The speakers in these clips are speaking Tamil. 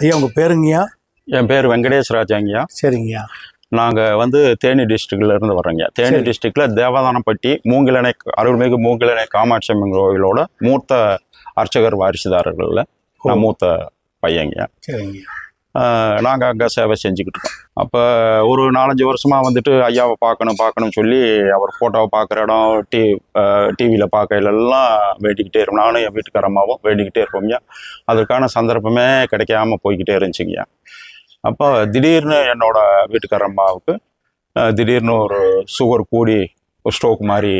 ஐயா உங்க பேருங்கய்யா? என் பேர் வெங்கடேஷ் ராஜாங்கய்யா. சரிங்கய்யா. நாங்கள் வந்து தேனி டிஸ்ட்ரிக்ட்ல இருந்து வர்றோங்க தேனி. டிஸ்ட்ரிக்ட்ல தேவதானப்பட்டி மூங்கிலணை அருள்மிகு மூங்கிலணை காமாட்சி அம்மன் கோவிலோட மூத்த அர்ச்சகர் வாரிசுதாரர்கள்ல நான் மூத்த பையங்க சரிங்கய்யா. நாங்கள் அங்கே சேவை செஞ்சுக்கிட்டு இருக்கோம். அப்போ ஒரு நாலஞ்சு வருஷமாக வந்துட்டு ஐயாவை பார்க்கணும் பார்க்கணும்னு சொல்லி அவர் ஃபோட்டோவை பார்க்குற இடம் டி டிவியில் பார்க்கையிலெல்லாம் வேண்டிக்கிட்டே இருப்போம் நானும் என் வீட்டுக்காரம்மாவும் வேண்டிக்கிட்டே இருப்போம்யா அதற்கான சந்தர்ப்பமே கிடைக்காம போய்கிட்டே இருந்துச்சுங்கய்யா அப்போ திடீர்னு என்னோட வீட்டுக்காரம்மாவுக்கு திடீர்னு ஒரு சுகர் கூடி ஒரு ஸ்ட்ரோக் மாதிரி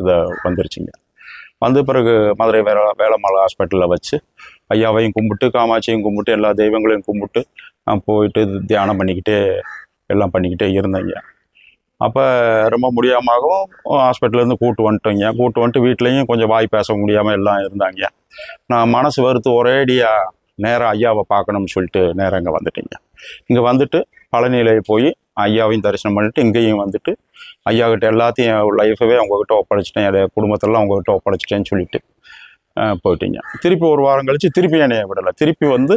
இதை வந்துருச்சுங்க வந்த பிறகு மதுரை வேல வேலம்மாள் ஹாஸ்பிட்டலில் வச்சு ஐயாவையும் கும்பிட்டு காமாட்சியும் கும்பிட்டு எல்லா தெய்வங்களையும் கும்பிட்டு நான் போயிட்டு தியானம் பண்ணிக்கிட்டே எல்லாம் பண்ணிக்கிட்டே இருந்தேங்க அப்போ ரொம்ப முடியாமாகவும் ஹாஸ்பிட்டல்லேருந்து கூட்டு வந்துட்டோங்க கூட்டு வந்துட்டு வீட்லேயும் கொஞ்சம் வாய் பேச முடியாமல் எல்லாம் இருந்தாங்க நான் மனசு வெறுத்து ஒரேடியாக நேராக ஐயாவை பார்க்கணும்னு சொல்லிட்டு நேராக இங்கே வந்துட்டேங்க இங்கே வந்துட்டு பழனியில போய் ஐயாவையும் தரிசனம் பண்ணிட்டு இங்கேயும் வந்துட்டு ஐயா எல்லாத்தையும் லைஃபவே உங்ககிட்ட ஒப்படைச்சிட்டேன். என் குடும்பத்தெல்லாம் அவங்கக்கிட்ட ஒப்படைச்சிட்டேன்னு சொல்லிட்டு. போயிட்டீங்க. திருப்பி ஒரு வாரம் கழித்து திருப்பி என்னைய விடலை. திருப்பி வந்து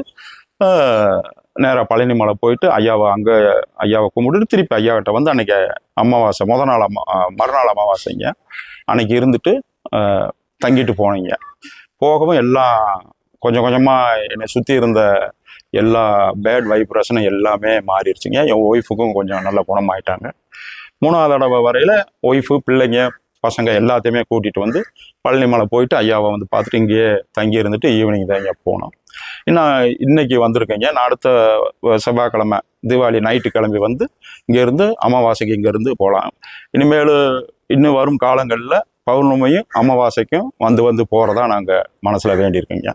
நேராக பழனி மலை போயிட்டு ஐயாவை அங்கே ஐயாவை கும்பிட்டுட்டு திருப்பி ஐயாவிட்ட வந்து அன்றைக்கி அமாவாசை முத நாள் அம்மா மறுநாள் அமாவாசைங்க. அன்றைக்கி இருந்துட்டு தங்கிட்டு போனீங்க. போகவும் எல்லாம் கொஞ்சம் கொஞ்சமாக என்னை சுற்றி இருந்த எல்லா பேட் வைப்ரேஷனும் எல்லாமே மாறிடுச்சுங்க. என் ஒய்ஃபுக்கும் கொஞ்சம் நல்ல குணமாயிட்டாங்க. மூணாவது தடவை வரையில் ஒய்ஃபு பிள்ளைங்க பசங்க எல்லாத்தையுமே கூட்டிகிட்டு வந்து பழனி மலை போயிட்டு ஐயாவை வந்து பார்த்துட்டு இங்கேயே தங்கி இருந்துட்டு ஈவினிங் தான் இங்கே போனோம். இன்னும் இன்னைக்கு வந்திருக்கேங்க. நான் அடுத்த செவ்வாய்க்கிழமை தீபாவளி நைட்டு கிளம்பி வந்து இங்கேருந்து அமாவாசைக்கு இங்கேருந்து போகலாம். இனிமேல் இன்னும் வரும் காலங்களில் பௌர்ணமியும் அமாவாசைக்கும் வந்து வந்து போகிறதா நாங்கள் மனசில் வேண்டியிருக்கோங்க.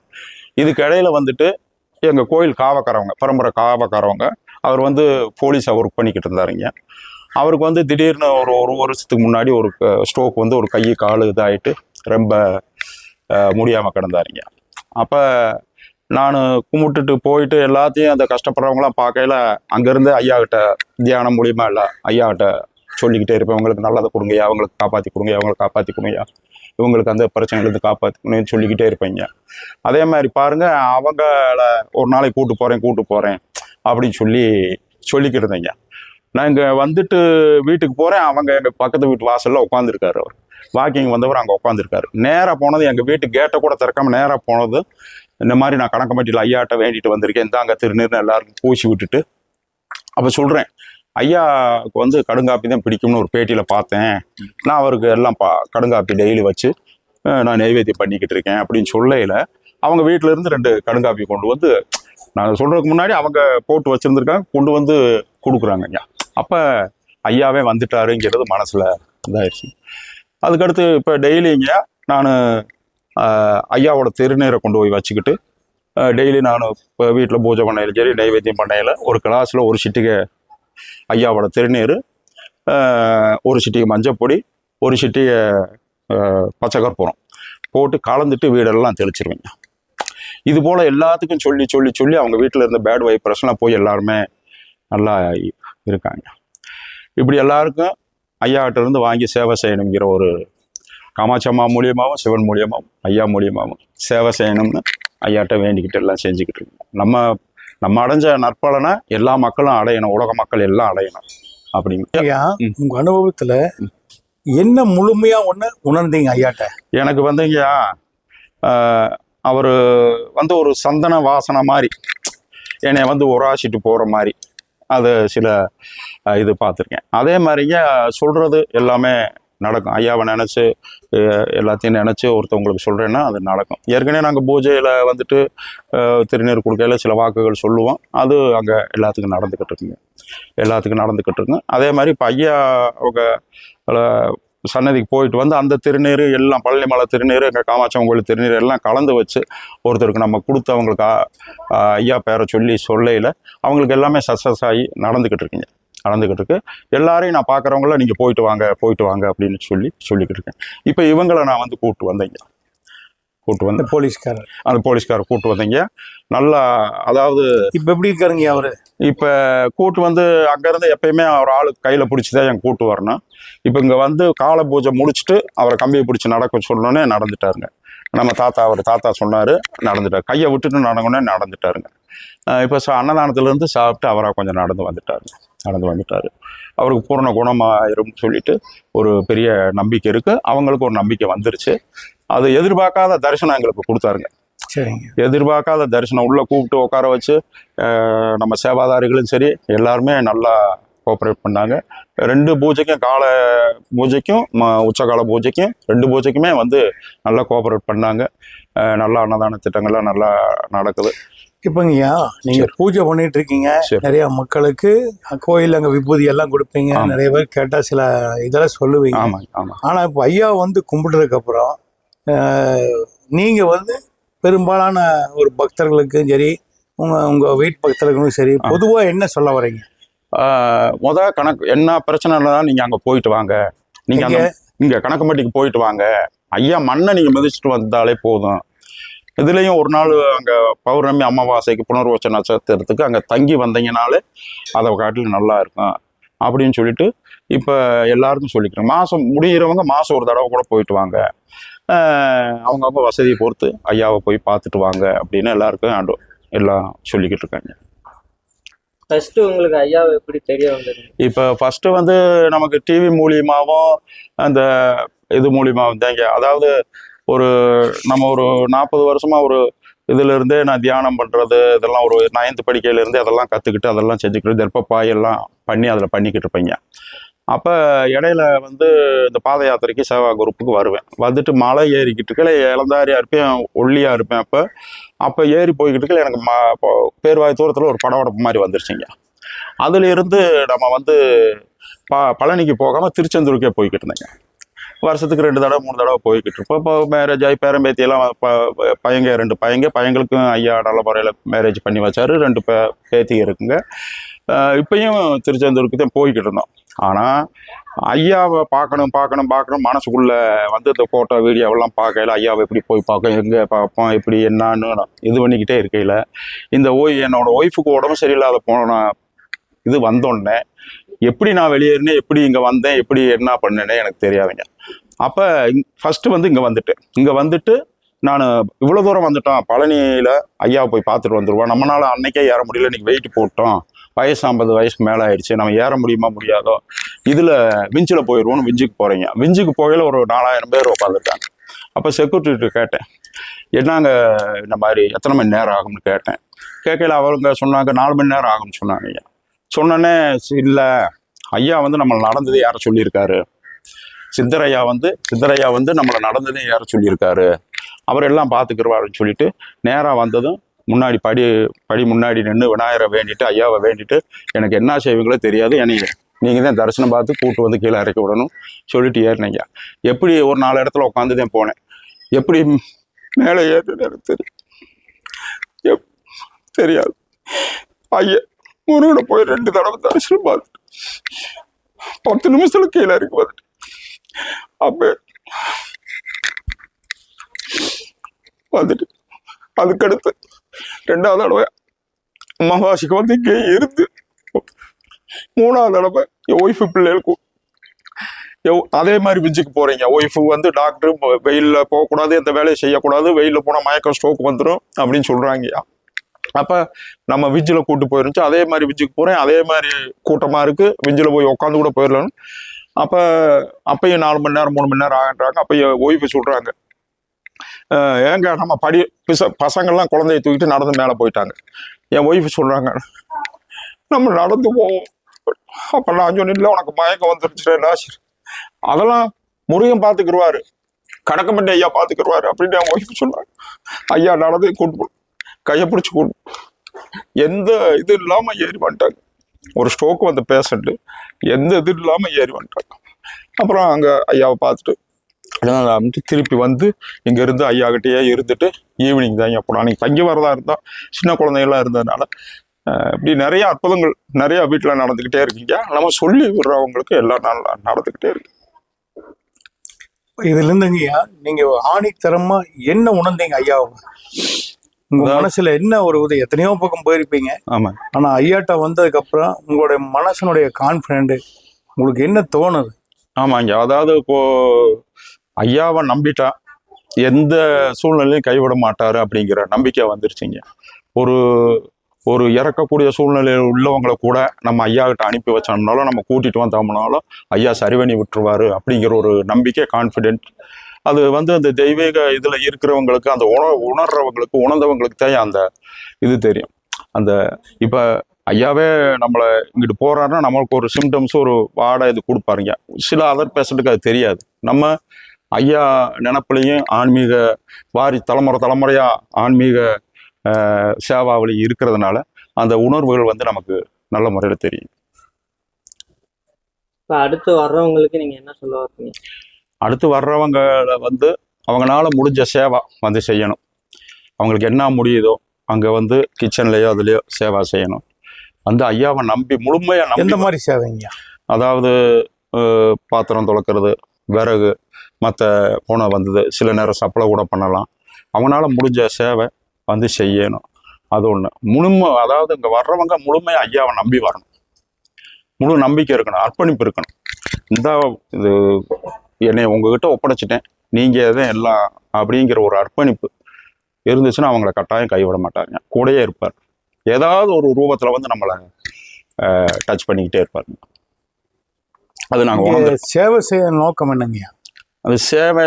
இதுக்கிடையில் வந்துட்டு எங்கள் கோயில் காவக்காரவங்க பரம்பரை காவக்காரவங்க அவர் வந்து போலீஸாக ஒர்க் பண்ணிக்கிட்டு இருந்தாருங்க. அவருக்கு வந்து திடீர்னு ஒரு ஒரு வருஷத்துக்கு முன்னாடி ஒரு ஸ்ட்ரோக் வந்து ஒரு கை கால் இதாகிட்டு ரொம்ப முடியாமல் கிடந்தாருங்க. அப்போ நான் கும்பிட்டுட்டு போயிட்டு எல்லாத்தையும் அந்த கஷ்டப்படுறவங்களாம் பார்க்கையில அங்கேருந்து ஐயாக்கிட்ட தியானம் மூலியமா இல்லை ஐயாகிட்ட சொல்லிக்கிட்டே இருப்பேன் அவங்களுக்கு நல்லதை கொடுங்கய்யா அவங்களுக்கு காப்பாற்றி கொடுங்கய்யா அவங்களை காப்பாற்றி கொடுங்கய்யா இவங்களுக்கு அந்த பிரச்சனையிலேருந்து காப்பாற்றிக்கணும்னு சொல்லிக்கிட்டே இருப்பேங்க. அதே மாதிரி பாருங்கள் அவங்கள ஒரு நாளைக்கு கூட்டு போகிறேன் கூட்டு போகிறேன் அப்படின்னு சொல்லி சொல்லிக்கிட்டு இருந்தேங்க. நான் இங்கே வந்துட்டு வீட்டுக்கு போகிறேன் அவங்க எங்கள் பக்கத்து வீட்டு வாசலில் உட்காந்துருக்காரு அவர். வாக்கிங் வந்தவர் அங்கே உட்காந்துருக்காரு நேராக போனது எங்கள் வீட்டு கேட்டை கூட திறக்காமல் நேராக போனது. இந்த மாதிரி நான் கணக்கம்பட்டியில் ஐயாட்ட வேண்டிட்டு வந்திருக்கேன். இந்தாங்க திருநீர்னு எல்லாருக்கும் பூசி விட்டுட்டு. அப்போ சொல்கிறேன் ஐயாவுக்கு வந்து கடுங்காப்பி தான் பிடிக்கும்னு ஒரு பேட்டியில் பார்த்தேன். நான் அவருக்கு எல்லாம் பா கடுங்காப்பி டெய்லி வச்சு நான் நைவேத்தியம் பண்ணிக்கிட்டு இருக்கேன். அப்படின்னு சொல்லையில் அவங்க வீட்டிலேருந்து ரெண்டு கடுங்காப்பி கொண்டு வந்து நான் சொல்கிறதுக்கு முன்னாடி அவங்க போட்டு வச்சுருந்துருக்காங்க கொண்டு வந்து கொடுக்குறாங்க ஐயா. அப்போ ஐயாவே வந்துட்டாருங்கிறது மனசில் இதாயிருச்சு அதுக்கடுத்து இப்போ டெய்லிங்க நான் ஐயாவோட திருநீரை கொண்டு போய் வச்சுக்கிட்டு டெய்லி நான் இப்போ வீட்டில் பூஜை பண்ணையில சரி நைவேத்தியம் பண்ணையில் ஒரு கிளாஸில் ஒரு சிட்டிகை ஐயாவோட திருநீர் ஒரு சிட்டிகை மஞ்சப்பொடி ஒரு சிட்டிகை பச்சை கற்பூரம் போட்டு கலந்துட்டு வீடெல்லாம் தெளிச்சிருவேங்க இது போல் எல்லாத்துக்கும் சொல்லி சொல்லி சொல்லி அவங்க வீட்டில் இருந்த பேட் பிரச்சனை போய் எல்லாருமே நல்லா இருக்காங்க. இப்படி எல்லாருக்கும் ஐயாட்ட இருந்து வாங்கி சேவை செய்யணுங்கிற ஒரு காமாட்சி அம்மா மூலியமாகவும் சிவன் மூலியமாகவும் ஐயா மூலியமாகவும் சேவை செய்யணும்னு ஐயாட்ட வேண்டிக்கிட்டு எல்லாம் செஞ்சுக்கிட்டு இருக்கோம். நம்ம நம்ம அடைஞ்ச நற்பலனை எல்லா மக்களும் அடையணும் உலக மக்கள் எல்லாம் அடையணும் அப்படிங்க ஐயா ம். உங்க அனுபவத்துல என்ன முழுமையா ஒண்ணு உணர்ந்தீங்க ஐயாட்ட? எனக்கு வந்துங்கய்யா அவர் வந்து ஒரு சந்தன வாசனை மாதிரி என்னை வந்து உராசிட்டு போகிற மாதிரி. அது சில இது பார்த்துருக்கேன். அதே மாதிரிங்க சொல்கிறது எல்லாமே நடக்கும். ஐயாவை நினச்சி எல்லாத்தையும் நினச்சி ஒருத்தவங்களுக்கு சொல்கிறேன்னா அது நடக்கும். ஏற்கனவே நாங்கள் பூஜையில் வந்துட்டு திருநீர் கொடுக்கையில் சில வாக்குகள் சொல்லுவோம். அது அங்கே எல்லாத்துக்கும் நடந்துக்கிட்டு இருக்குங்க. எல்லாத்துக்கும் நடந்துக்கிட்டு இருக்குங்க. அதே மாதிரி இப்போ ஐயா அவங்க சன்னதிக்கு போயிட்டு வந்து அந்த திருநீர் எல்லாம் பழனிமலை திருநீர் எங்கள் காமாட்சம் கோயில் திருநீர் எல்லாம் கலந்து வச்சு ஒருத்தருக்கு நம்ம கொடுத்து அவங்களுக்கு ஐயா பேரை சொல்லி சொல்லையில் அவங்களுக்கு எல்லாமே சக்ஸஸ் ஆகி நடந்துக்கிட்டு இருக்குங்க. நடந்துக்கிட்டு இருக்கு. எல்லாரையும் நான் பார்க்குறவங்கள நீங்கள் போயிட்டு வாங்க போயிட்டு வாங்க அப்படின்னு சொல்லி சொல்லிக்கிட்டு இருக்கேன். இப்போ இவங்களை நான் வந்து கூப்பிட்டு வந்தேங்க. கூப்பிட்டு இந்த வந்து போலீஸ்காரர். அந்த போலீஸ்காரை கூப்பிட்டு வந்தீங்க. நல்லா அதாவது இப்ப எப்படி இருக்காருங்க அவரு? இப்போ கூட்டு வந்து அங்கேருந்து எப்பயுமே அவர் ஆளு கையில் பிடிச்சி தான் என் கூட்டு வரணும். இப்போ இங்கே வந்து கால பூஜை முடிச்சுட்டு அவரை கம்பியை பிடிச்சி நடக்க சொன்னோன்னே நடந்துட்டாருங்க. நம்ம தாத்தா அவர் தாத்தா சொன்னார் நடந்துட்டார். கையை விட்டுட்டு நடங்கன்னே நடந்துட்டாருங்க. இப்போ அன்னதானத்துலேருந்து சாப்பிட்டு அவராக கொஞ்சம் நடந்து வந்துட்டார் நடந்து வந்துட்டார். அவருக்கு பூரண குணமாயிரும் சொல்லிட்டு ஒரு பெரிய நம்பிக்கை இருக்குது அவங்களுக்கு ஒரு நம்பிக்கை வந்துருச்சு. அது எதிர்பார்க்காத தரிசனம் எங்களுக்கு கொடுத்தாருங்க. சரிங்க. எதிர்பார்க்காத தரிசனம். உள்ளே கூப்பிட்டு உட்கார வச்சு நம்ம சேவாதாரிகளும் சரி எல்லாருமே நல்லா கோஆப்ரேட் பண்ணாங்க. ரெண்டு பூஜைக்கும் கால பூஜைக்கும் ம- உச்சகால பூஜைக்கும் ரெண்டு பூஜைக்குமே வந்து நல்லா கோஆப்ரேட் பண்ணாங்க. நல்லா அன்னதான திட்டங்கள்லாம் நல்லா நடக்குது. இப்போங்கய்யா நீங்க பூஜை பண்ணிட்டு இருக்கீங்க. நிறைய மக்களுக்கு கோயில் அங்க விபூதி எல்லாம் கொடுப்பீங்க. நிறைய பேர் கேட்டா சில இதெல்லாம் சொல்லுவீங்க. ஆமாங்க ஆமாம் ஆனா இப்போ ஐயா வந்து கும்பிட்டதுக்கு அப்புறம் ஆஹ், நீங்க வந்து பெரும்பாலான ஒரு பக்தர்களுக்கும் சரி உங்க உங்க வீட்டு பக்தர்களுக்கும் சரி ஆ. பொதுவா என்ன சொல்ல வரீங்க ஆஹ் முத கணக்கு என்ன பிரச்சனை இல்லைனா நீங்க அங்க போயிட்டு வாங்க. நீங்க அந்த இங்க கணக்கம்பட்டிக்கு போயிட்டு வாங்க. ஐயா மண்ணை நீங்க மிதிச்சுட்டு வந்தாலே போதும். இதுலயும் ஒரு நாள் அங்க பௌர்ணமி அமாவாசைக்கு புனர்வச்ச நட்சத்திரத்துக்கு அங்க தங்கி வந்தீங்கனாலே அதை காட்டிலும் நல்லா இருக்கும் அப்படின்னு சொல்லிட்டு இப்போ எல்லாருக்கும் சொல்லிக்கிறேன். மாதம் முடிகிறவங்க மாதம் ஒரு தடவை கூட போயிட்டு வாங்க. அவங்கவங்க வசதியை பொறுத்து ஐயாவை போய் பார்த்துட்டு வாங்க அப்படின்னு எல்லாருக்கும் ஆண்டு எல்லாம் சொல்லிக்கிட்டு இருக்காங்க. ஃபர்ஸ்ட் உங்களுக்கு ஐயாவை எப்படி தெரிய வந்தது? இப்போ ஃபஸ்ட்டு வந்து நமக்கு டிவி மூலியமாகவும் அந்த இது மூலியமாகவும் தாங்க அதாவது ஒரு நம்ம ஒரு நாற்பது வருஷமா ஒரு இதுல இருந்தே நான் தியானம் பண்றது இதெல்லாம் ஒரு நைன்த் படிக்கையில இருந்து அதெல்லாம் கத்துக்கிட்டு அதெல்லாம் செஞ்சுக்கிட்டு தெர்ப்பப்பாய் எல்லாம் பண்ணி அதில் பண்ணிக்கிட்டு இருப்பீங்க அப்போ இடையில வந்து இந்த பாத யாத்திரைக்கு சேவா குரூப்புக்கு வருவேன். வந்துட்டு மலை ஏறிக்கிட்டு இருக்கல இளந்தாரியாக இருப்பேன் ஒல்லியாக இருப்பேன். அப்போ அப்போ ஏறி போய்கிட்டு இருக்கல எனக்கு ம பேர்வாய் தூரத்தில் ஒரு படவடப்பு மாதிரி வந்துருச்சுங்க. அதுலேருந்து நம்ம வந்து ப பழனிக்கு போகாமல் திருச்செந்தூருக்கே போய்கிட்டு இருந்தேங்க வருஷத்துக்கு ரெண்டு தடவை மூணு தடவை போய்கிட்டு இருப்போம் இப்போ மேரேஜ் ஆகி பேரம்பேத்தியெல்லாம் ப பையங்க ரெண்டு பையங்க பையங்களுக்கும் ஐயா நல்ல முறையில் மேரேஜ் பண்ணி வச்சார். ரெண்டு பே பேத்தி இருக்குங்க. இப்போயும் இப்பயும் திருச்செந்தூருக்கு தான் போய்கிட்டு இருந்தோம். ஆனால் ஐயாவை பார்க்கணும் பார்க்கணும் பார்க்கணும் மனசுக்குள்ளே வந்து இந்த ஃபோட்டோ வீடியோவெல்லாம் பார்க்கையில ஐயாவை எப்படி போய் பார்க்க எங்கே பார்ப்போம் எப்படி என்னான்னு நான் இது பண்ணிக்கிட்டே இருக்கையில் இந்த ஓய் என்னோட ஒய்ஃபுக்கு உடம்பு சரியில்லாத போன இது வந்தோடனே எப்படி நான் வெளியேறினேன் எப்படி இங்கே வந்தேன் எப்படி என்ன பண்ணேனே எனக்கு தெரியாதுங்க. அப்போ ஃபஸ்ட்டு வந்து இங்கே வந்துட்டேன் இங்கே வந்துட்டு நான் இவ்வளோ தூரம் வந்துட்டோம். பழனியில் ஐயாவை போய் பார்த்துட்டு வந்துடுவோம் நம்மளால் அன்னைக்கே ஏற முடியல. இன்றைக்கி வெயிட் போட்டோம். வயசு ஐம்பது வயசுக்கு மேலே ஆயிடுச்சு. நம்ம ஏற முடியுமா முடியாதோ? இதில் விஞ்சில் போயிடுவோம்னு விஞ்சுக்கு போகிறீங்க விஞ்சுக்கு போகையில் ஒரு நாலாயிரம் பேர் உட்காந்துருக்காங்க அப்போ செக்யூரிட்டி கேட்டேன். என்னங்க இந்த மாதிரி எத்தனை மணி நேரம் ஆகும்னு? கேட்டேன். கேட்கல அவங்க சொன்னாங்க நாலு மணி நேரம் ஆகும்னு சொன்னாங்க. சொன்னோன்னே இல்லை ஐயா வந்து நம்மளை நடந்ததே யாரை சொல்லியிருக்காரு. சித்தரையா வந்து சித்தரையா வந்து நம்மளை நடந்ததே யாரை சொல்லியிருக்காரு. அவர் எல்லாம் பார்த்துக்கிறவாருன்னு சொல்லிட்டு நேராக வந்ததும் முன்னாடி படி படி முன்னாடி நின்று விநாயகரை வேண்டிட்டு ஐயாவை வேண்டிட்டு எனக்கு என்ன செய்வீங்களோ தெரியாது. என்னை நீங்கள் தான் தரிசனம் பார்த்து கூட்டு வந்து கீழே இறக்கி விடணும் சொல்லிட்டு ஏறினீங்க. எப்படி ஒரு நாலு இடத்துல உட்காந்து தான் போனேன். எப்படி மேலே ஏறினு எனக்கு தெரியும் எப்- தெரியாது. ஐயா முருகனை போய் ரெண்டு தடவை தரிசனம் பார்த்துட்டு பத்து நிமிஷத்துல கீழே இருக்கு வந்துட்டு அப்போ வந்துட்டு அதுக்கடுத்து ரெண்டாவது தடவை அமாவாசைக்கு வந்து இங்கே இருந்து மூணாவது தடவை என் ஒய்ஃபு பிள்ளைகளுக்கும் அதே மாதிரி விஞ்சுக்கு போறீங்க. ஒய்ஃபு வந்து டாக்டர் வெயிலில் போகக்கூடாது எந்த வேலையை செய்யக்கூடாது வெயிலில் போனால் மயக்கம் ஸ்ட்ரோக் வந்துடும் அப்படின்னு சொல்கிறாங்கய்யா அப்போ நம்ம விஜில் கூட்டு போயிருந்துச்சு. அதே மாதிரி விஜுக்கு போகிறேன் அதே மாதிரி கூட்டமாக இருக்குது விஜில் போய் உட்காந்து கூட போயிடலாம் அப்போ அப்பயும் நாலு மணி நேரம் மூணு மணி நேரம் ஆகின்றாங்க. அப்ப ஓய்வு சொல்கிறாங்க ஏங்க நம்ம படி பிச பசங்கள்லாம் குழந்தைய தூக்கிட்டு நடந்து மேலே போயிட்டாங்க. என் ஒய்ஃபு சொல்கிறாங்க நம்ம நடந்து போவோம். அப்போ நான் சொன்னேன் உனக்கு மயக்கம் வந்துருச்சு சரி அதெல்லாம் முருகன் பார்த்துக்கிருவாரு கணக்கம்பட்டி ஐயா பார்த்துக்கிருவாரு அப்படின்னு என் ஒய்ஃபு சொல்கிறாங்க ஐயா நடந்து கூட்டு கையை பிடிச்சி கூட்டு எந்த இது இல்லாமல் ஏறி வந்துட்டாங்க. ஒரு ஸ்ட்ரோக் வந்த பேஷண்ட்டு எந்த இது இல்லாமல் ஏறி வந்துட்டாங்க. அப்புறம் அங்கே ஐயாவை பார்த்துட்டு அதனால் திருப்பி வந்து இங்கேருந்து ஐயாக்கிட்டேயே ஐயா கிட்டேயே இருந்துட்டு ஈவினிங் தான் ஐயா போனோம் அன்னைக்கு தங்கி வரதா இருந்தால் சின்ன குழந்தைகளாக இருந்ததுனால இப்படி நிறைய அற்புதங்கள் நிறையா வீட்டில் நடந்துக்கிட்டே இருக்கீங்க. நம்ம சொல்லி விடுறவங்களுக்கு எல்லாம் நல்லா நடந்துக்கிட்டே இருக்கு. இதுல நீங்கள் ஆணித்தரமாக என்ன உணர்ந்தீங்க ஐயாவை உங்க மனசுல என்ன ஒரு இது எத்தனையோ பக்கம் போயிருப்பீங்க. ஆமா. ஆனா ஐயாட்ட வந்ததுக்கு அப்புறம் உங்களுடைய மனசனுடைய கான்பிடென்ட் உங்களுக்கு என்ன தோணுது? ஆமாங்க அதாவது இப்போ ஐயாவை நம்பிட்டா எந்த சூழ்நிலையும் கைவிட மாட்டாரு அப்படிங்கிற நம்பிக்கை வந்துருச்சுங்க ஒரு ஒரு இறக்கக்கூடிய சூழ்நிலையில் உள்ளவங்களை கூட நம்ம ஐயா கிட்ட அனுப்பி வச்சோம்னாலும் நம்ம கூட்டிட்டு வந்தோம்னாலும் ஐயா சரி பண்ணி விட்டுருவாரு அப்படிங்கிற ஒரு நம்பிக்கை கான்ஃபிடென்ட் அது வந்து அந்த தெய்வீக இதில் இருக்கிறவங்களுக்கு அந்த உண உணர்றவங்களுக்கு உணர்ந்தவங்களுக்கு தான் அந்த இது தெரியும். அந்த இப்போ ஐயாவே நம்மளை இங்கிட்டு போறாருன்னா நம்மளுக்கு ஒரு சிம்டம்ஸ் ஒரு வாடை இது கொடுப்பாருங்க. சில அதர் பேஷண்ட்டுக்கு அது தெரியாது. நம்ம ஐயா நினப்புலையும் ஆன்மீக வாரி தலைமுறை தலைமுறையா ஆன்மீக ஆஹ், சேவாவளி இருக்கிறதுனால அந்த உணர்வுகள் வந்து நமக்கு நல்ல முறையில் தெரியும். இப்போ அடுத்து வர்றவங்களுக்கு நீங்கள் என்ன சொல்ல வரீங்க? அடுத்து வர்றவங்களை வந்து அவங்களால முடிஞ்ச சேவா வந்து செய்யணும். அவங்களுக்கு என்ன முடியுதோ அங்கே வந்து கிச்சன்லேயோ அதுலேயோ சேவா செய்யணும். வந்து ஐயாவை நம்பி முழுமையாக நம்பி எந்த மாதிரி சேவைங்க? அதாவது பாத்திரம் துளக்கிறது விறகு மற்ற போன வந்தது சில நேரம் சப்ளை கூட பண்ணலாம். அவங்களால முடிஞ்ச சேவை வந்து செய்யணும். அது ஒன்று முழுமை அதாவது இங்கே வர்றவங்க முழுமையாக ஐயாவை நம்பி வரணும். முழு நம்பிக்கை இருக்கணும் அர்ப்பணிப்பு இருக்கணும். இந்த இது என்னை உங்ககிட்ட ஒப்படைச்சிட்டேன். நீங்கள் எதுவும் எல்லாம் அப்படிங்கிற ஒரு அர்ப்பணிப்பு இருந்துச்சுன்னா அவங்கள கட்டாயம் கைவிட மாட்டாங்க. கூடயே இருப்பார். ஏதாவது ஒரு ரூபத்தில் வந்து நம்மளை டச் பண்ணிக்கிட்டே இருப்பார் அது நாங்கள் சேவை செய்ய நோக்கம் என்னங்கய்யா அந்த சேவை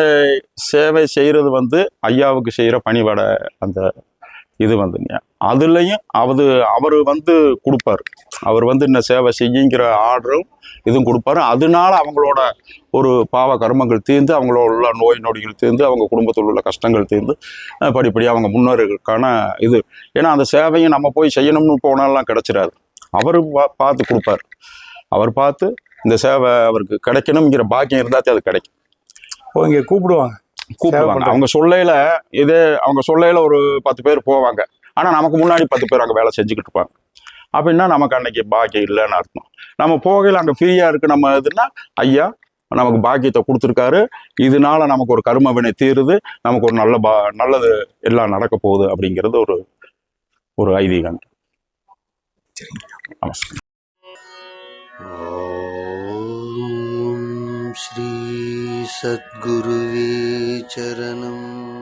சேவை செய்கிறது வந்து ஐயாவுக்கு செய்கிற பணிவடை அந்த இது வந்துங்க அதுலேயும் அது அவர் வந்து கொடுப்பாரு. அவர் வந்து இந்த சேவை செய்யுங்கிற ஆர்டரும் இதுவும் கொடுப்பாரு. அதனால அவங்களோட ஒரு பாவ கர்மங்கள் தீர்ந்து அவங்களோட உள்ள நோய் நொடிகள் தீர்ந்து அவங்க குடும்பத்தில் உள்ள கஷ்டங்கள் தீர்ந்து படிப்படியாக அவங்க முன்னேறதுக்கான இது. ஏன்னா அந்த சேவையும் நம்ம போய் செய்யணும்னு போனாலாம் கிடச்சிடாது. அவர் பா- பார்த்து கொடுப்பாரு. அவர் பார்த்து இந்த சேவை அவருக்கு கிடைக்கணுங்கிற பாக்கியம் இருந்தால் அது கிடைக்கும். இங்கே கூப்பிடுவாங்க. கூப்பிடுவாங்க. அவங்க சொல்லையில இதே அவங்க சொல்லையில ஒரு பத்து பேர் போவாங்க. ஆனா நமக்கு முன்னாடி பத்து பேர் அங்க வேலை செஞ்சுக்கிட்டு இருப்பாங்க. அப்படின்னா நமக்கு அன்னைக்கு பாக்கியம் இல்லைன்னு அர்த்தம். நம்ம போகையில அங்க ஃப்ரீயா இருக்கு நம்ம இதுன்னா ஐயா நமக்கு பாக்கியத்தை கொடுத்துருக்காரு. இதனால நமக்கு ஒரு கர்ம வினை தீருது. நமக்கு ஒரு நல்ல பா நல்லது எல்லாம் நடக்க போகுது அப்படிங்கிறது ஒரு ஒரு ஐதீகம். நமஸ்காரம். सद्गुरुवे चरणम्